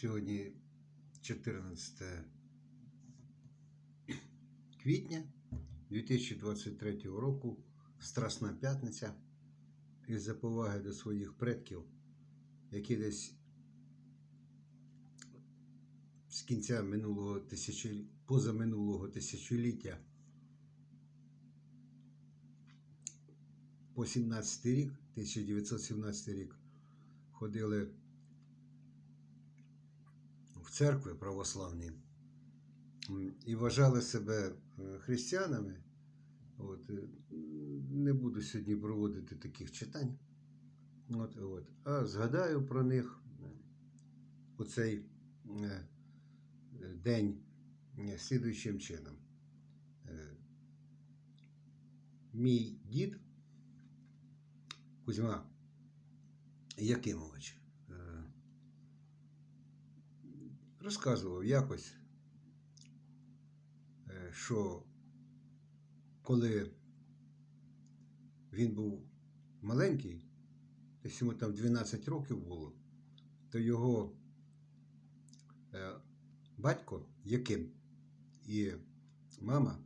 Сьогодні 14 квітня 2023 року, Страсна п'ятниця. Із за поваги до своїх предків, які десь з кінця минулого тисячі... позаминулого тисячоліття по 17 рік, 1917 рік, ходили церкви православні і вважали себе е, християнами. От, е, не буду сьогодні проводити таких читань. От, от. А згадаю про них е, у цей день слідуючим чином. Мій дід Кузьма Якимович е, розказував якось, е, що коли він був маленький, десь йому там 12 років було, то його е, батько Яким і мама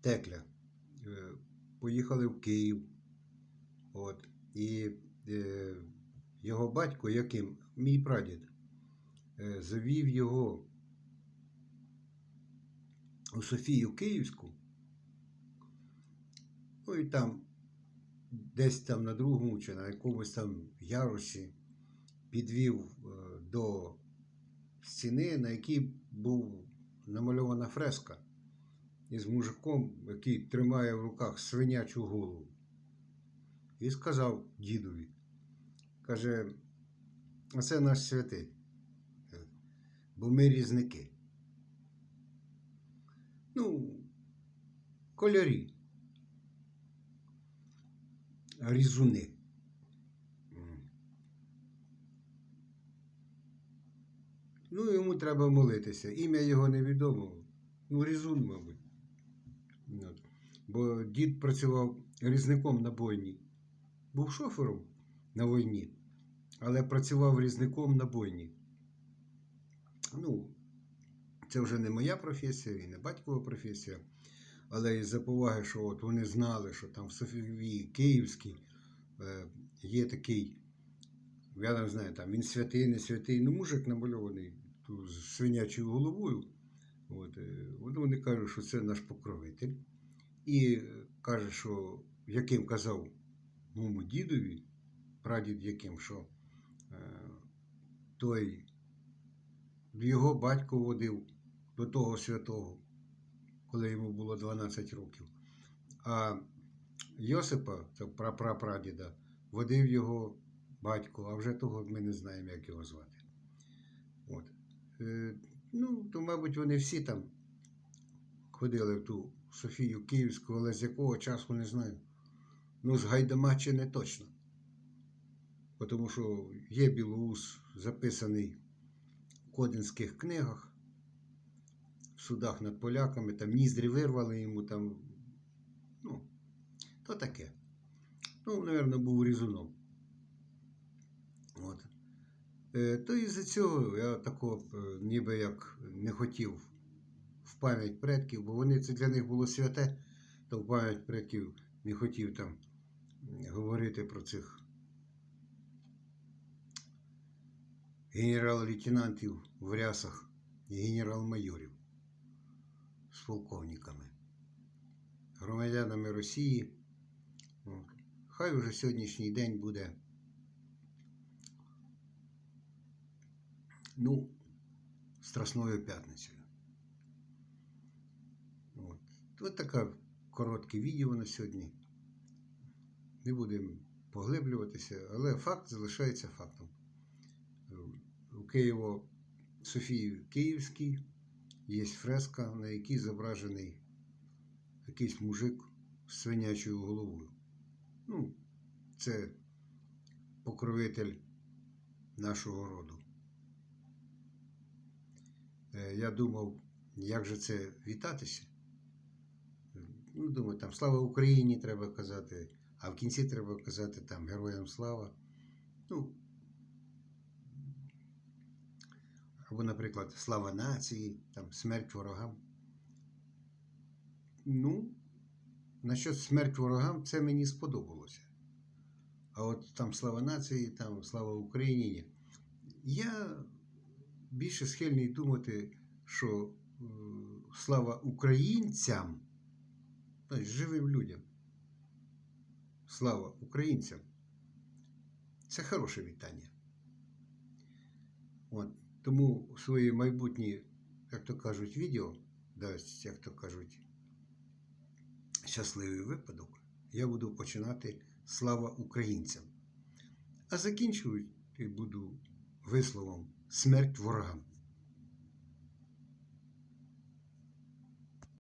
Текля е, поїхали в Київ. От, і його батько Яким, мій прадід, завів його у Софію Київську. Ну і там, десь там на другому чи на якомусь там ярусі підвів е, до стіни, на якій був намальована фреска із мужиком, який тримає в руках свинячу голову. І сказав дідові, каже, оце наш святий, бо ми різники. Ну, кольорі. Різуни. Ну, йому треба молитися. Ім'я його невідомо. Ну, Різун, мабуть. Бо дід працював різником на бойні. Був шофером на війні, але працював різником на бойні. Ну, це вже не моя професія і не батькова професія. Але із-за поваги, що от вони знали, що там в Софії Київській е, є такий, я не знаю, там він святий, не святий, ну мужик намальований ту з свинячою головою. От, е, вони кажуть, що це наш покровитель. І е, каже, що яким казав моєму дідові, прадід яким, що той його батько водив до того святого, коли йому було 12 років. А Йосипа, це прапрапрадіда, водив його батько, а вже того ми не знаємо, як його звати. От. Е, ну, то, мабуть, вони всі там ходили в ту Софію Київську, але з якого часу не знаю. Ну, з Гайдамачі не точно. Тому що є Білоус записаний кодинських книгах, в судах над поляками, там ніздрі вирвали йому там. Ну, то таке. Ну, мабуть, був різуном. От. Е, то із-за цього я такого е, ніби як не хотів в пам'ять предків, бо вони це для них було святе, то в пам'ять предків не хотів там говорити про цих генерал-лейтенантів в рясах і генерал-майорів з полковниками, громадянами Росії. Хай уже сьогоднішній день буде. Ну, Страсною п'ятницею. От. Ось таке коротке відео на сьогодні. Не будемо поглиблюватися, але факт залишається фактом. У Києво Софії Київській є фреска, на якій зображений якийсь мужик з свинячою головою. Ну, це покровитель нашого роду. Е, Я думав, як же це вітатися. Ну, думаю, там слава Україні треба казати, а в кінці треба казати там Героям слава. Ну, або, наприклад, слава нації, там, смерть ворогам. Ну, насчет смерть ворогам це мені сподобалося. А от там слава нації, там слава Україні. Ні. Я більше схильний думати, що е, слава українцям, тобто живим людям. Слава українцям. Це хороше вітання. От, тому свої майбутні, як то кажуть, відео, дасть, як то кажуть, щасливий випадок, я буду починати Слава українцям. А закінчувати буду висловом Смерть ворогам.